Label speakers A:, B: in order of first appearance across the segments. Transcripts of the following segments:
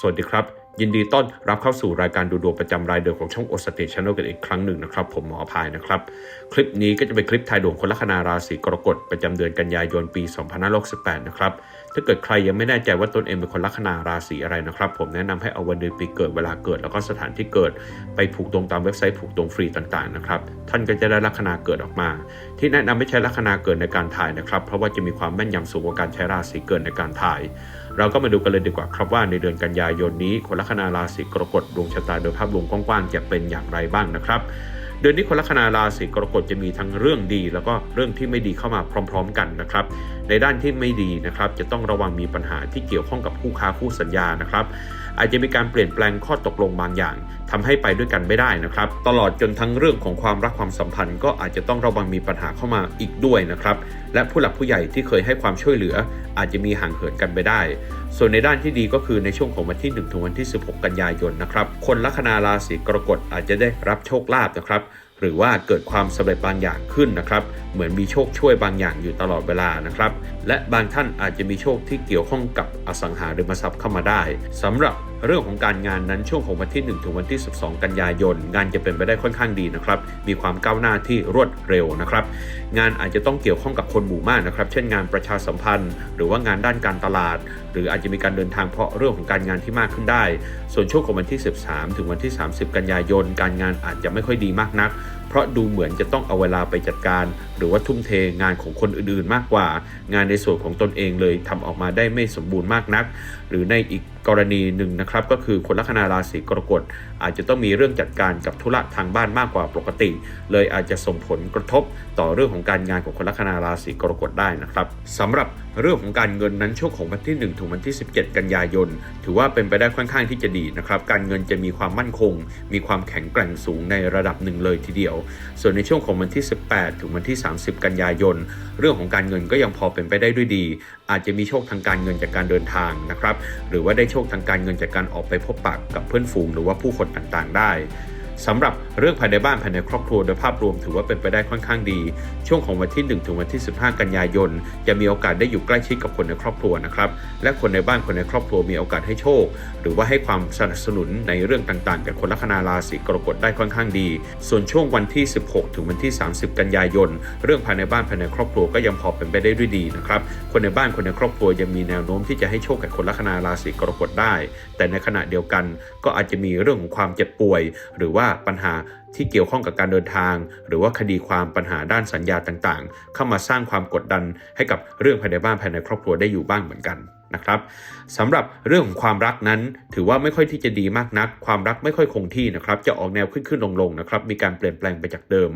A: สวัสดีครับ ยินดีต้อนรับเข้าสู่รายการดูดวงประจำรายเดือนของช่องโอสเตชันแนลกันอีกครั้งหนึ่งนะครับ ผมหมอพายนะครับ คลิปนี้ก็จะเป็นคลิปทายดวงคนลัคนาราศีกรกฎประจำเดือนกันยายนปี 2568 นะครับ ถ้าเกิดใครยังไม่แน่ใจว่าตนเองเป็นคนลัคนาราศีอะไรนะครับ ผมแนะนำให้เอาวันเดือนปีเกิดเวลาเกิด แล้วก็สถานที่เกิดไปผูกตรงตามเว็บไซต์ผูกตรงฟรีต่างๆนะครับท่านก็จะได้ลัคนาเกิดออกมา ที่แนะนำไม่ใช้ลัคนาเกิดในการถ่ายนะครับ เพราะว่าจะมีความแม่นยำสูงกว่าการใช้ราศีเกิดในการถ่าย เราก็มาดูกันเลยดีกว่าครับว่าในเดือนกันยายนนี้คนลัคนาราศีกรกฎดวงชะตาโดยภาพรวมกว้างๆจะเป็นอย่างไรบ้างนะครับ เดือนนี้คนลัคนาราศีกรกฎจะมีทั้งเรื่องดี แล้วก็เรื่องที่ไม่ดีเข้ามาพร้อม ๆ กันนะครับ ในด้านที่ไม่ดีนะครับจะต้องระวังมีปัญหาที่เกี่ยวข้องกับคู่ค้าคู่สัญญานะครับ อาจจะมีการเปลี่ยนแปลงข้อตกลงบางอย่างทำให้ไปด้วยกันไม่ได้นะครับ ตลอดจนทั้งเรื่องของความรักความสัมพันธ์ ก็อาจจะต้องระวังมีปัญหาเข้ามาอีกด้วยนะครับและผู้หลักผู้ใหญ่ที่เคยให้ความช่วยเหลือ อาจจะมีห่างเหินกันไปได้ ส่วนในด้านที่ดีก็คือในช่วงของวันที่ 1 ถึงวันที่ 16 กันยายนนะครับ คนลัคนาราศีกรกฎอาจจะได้รับโชคลาภนะครับ หรือว่าเกิดความสำเร็จบางอย่างขึ้นนะครับ เหมือนมีโชคช่วยบางอย่างอยู่ตลอดเวลานะครับ และบางท่านอาจจะมีโชคที่เกี่ยวข้องกับอสังหาริมทรัพย์เข้ามาได้สำหรับ เรื่องของการงานนั้นช่วงของวันที่ 1 ถึงวันที่ 12 กันยายน งานจะเป็นไปได้ค่อนข้างดีนะครับ มีความก้าวหน้าที่รวดเร็วนะครับ งานอาจจะต้องเกี่ยวข้องกับคนหมู่มากนะครับ เช่นงานประชาสัมพันธ์ หรือว่างานด้านการตลาด หรืออาจจะมีการเดินทางเพราะเรื่องของการงานที่มากขึ้นได้ ส่วนช่วงของวันที่ 13 ถึงวันที่ 30 กันยายน การงานอาจจะไม่ค่อยดีมากนักเพราะดูเหมือนจะต้องเอาเวลาไปจัดการ หรือว่าทุ่มเทงานของคนอื่นๆ มากกว่า งานในส่วนของตนเองเลยทำออกมาได้ไม่สมบูรณ์มากนัก หรือในอีกกรณีหนึ่งนะครับก็คือคนลัคนาราศีกรกฎอาจจะต้องมีเรื่องจัดการกับธุระทางบ้านมากกว่าปกติ เลยอาจจะส่งผลกระทบต่อเรื่องของการงานของคนลัคนาราศีกรกฎได้นะครับสำหรับเรื่องของการเงินนั้นช่วงของวันที่ 1 ถึงวันที่ 17 กันยายน ถือว่าเป็นไปได้ค่อนข้างที่จะดีนะครับการเงินจะมีความมั่นคง มีความแข็งแกร่งสูงในระดับหนึ่งเลยทีเดียวส่วนในช่วงของวันที่ 18 ถึงวันที่ 30 กันยายน เรื่องของการเงินก็ยังพอเป็นไปได้ด้วยดี อาจจะมีโชคทางการเงินจากการเดินทางนะครับ หรือว่าได้โชคทางการเงินจากการออกไปพบปะกับเพื่อนฝูงหรือว่าผู้คนต่างๆ ได้ สำหรับเรื่องภายในบ้านภายในครอบครัวโดยภาพรวมถือว่าเป็นไปได้ค่อนข้างดี ช่วงของวันที่ 1 ถึงวันที่ 15 กันยายน จะมีโอกาสได้อยู่ใกล้ชิดกับคนในครอบครัวนะครับและคนในบ้านคนในครอบครัวมีโอกาสให้โชค หรือว่าให้ความสนับสนุนในเรื่องต่างๆกับคนลัคนาราศีกรกฎได้ค่อนข้างดี ส่วนช่วงวันที่ 16 ถึงวันที่ 30 กันยายน เรื่องภายในบ้านภายในครอบครัวก็ยังพอเป็นไปได้ด้วยดีนะครับคนในบ้านคนในครอบครัวยังมีแนวโน้มที่จะให้โชคกับคนลัคนาราศีกรกฎได้ แต่ในขณะเดียวกันก็อาจจะมีเรื่องของความเจ็บป่วย หรือว่าปัญหาที่เกี่ยวข้องกับการเดินทาง หรือว่าคดีความปัญหาด้านสัญญาต่างๆ เข้ามาสร้างความกดดันให้กับเรื่องภายในบ้านภายในครอบครัวได้อยู่บ้างเหมือนกัน นะครับสำหรับเรื่องของความรักนั้น ถือว่าไม่ค่อยที่จะดีมากนัก ความรักไม่ค่อยคงที่นะครับจะออกแนวขึ้นขึ้นลงลงนะครับมีการเปลี่ยนแปลงไปจากเดิม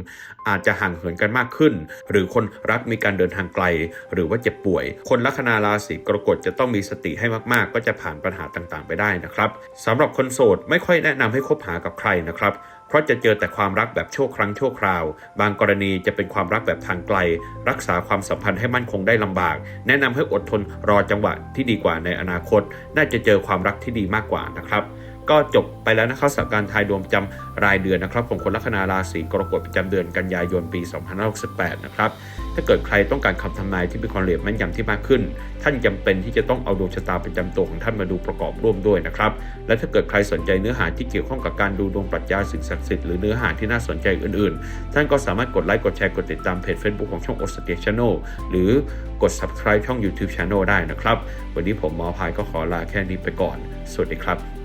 A: อาจจะห่างเหินกันมากขึ้น หรือคนรักมีการเดินทางไกล หรือว่าเจ็บป่วย คนลัคนาราศีกรกฎจะต้องมีสติให้มากๆ ก็จะผ่านปัญหาต่างๆ ไปได้นะครับสำหรับคนโสดไม่ค่อยแนะนำให้คบหากับใครนะครับ เพราะจะเจอแต่ความรักแบบชั่วครั้งชั่วคราว บางกรณีจะเป็นความรักแบบทางไกล รักษาความสัมพันธ์ให้มั่นคงได้ลำบาก แนะนำให้อดทนรอจังหวะที่ดีกว่าในอนาคต น่าจะเจอความรักที่ดีมากกว่านะครับ ก็จบไปแล้วนะครับสำหรับการทายดวงประจำรายเดือนนะครับของคนลัคนาราศีกรกฎประจำเดือนกันยายนปี 2568 นะครับ ถ้าเกิดใครต้องการคำทำนายที่มีความละเอียดแม่นยำที่มากขึ้น ท่านจำเป็นที่จะต้องเอาดวงชะตาประจำตัวของท่านมาดูประกอบร่วมด้วยนะครับ และถ้าเกิดใครสนใจเนื้อหาที่เกี่ยวข้องกับการดูดวงปรัชญาสิ่งศักดิ์สิทธิ์หรือเนื้อหาที่น่าสนใจอื่นๆ ท่านก็สามารถกดไลค์กดแชร์กดติดตามเพจ Facebook ของช่อง o s t a t Channel หรือกด subscribe ช่อง YouTube Channel ได้นะครับ วันนี้ผมหมอพายก็ขอลาแค่นี้ไปก่อน สวัสดีครับ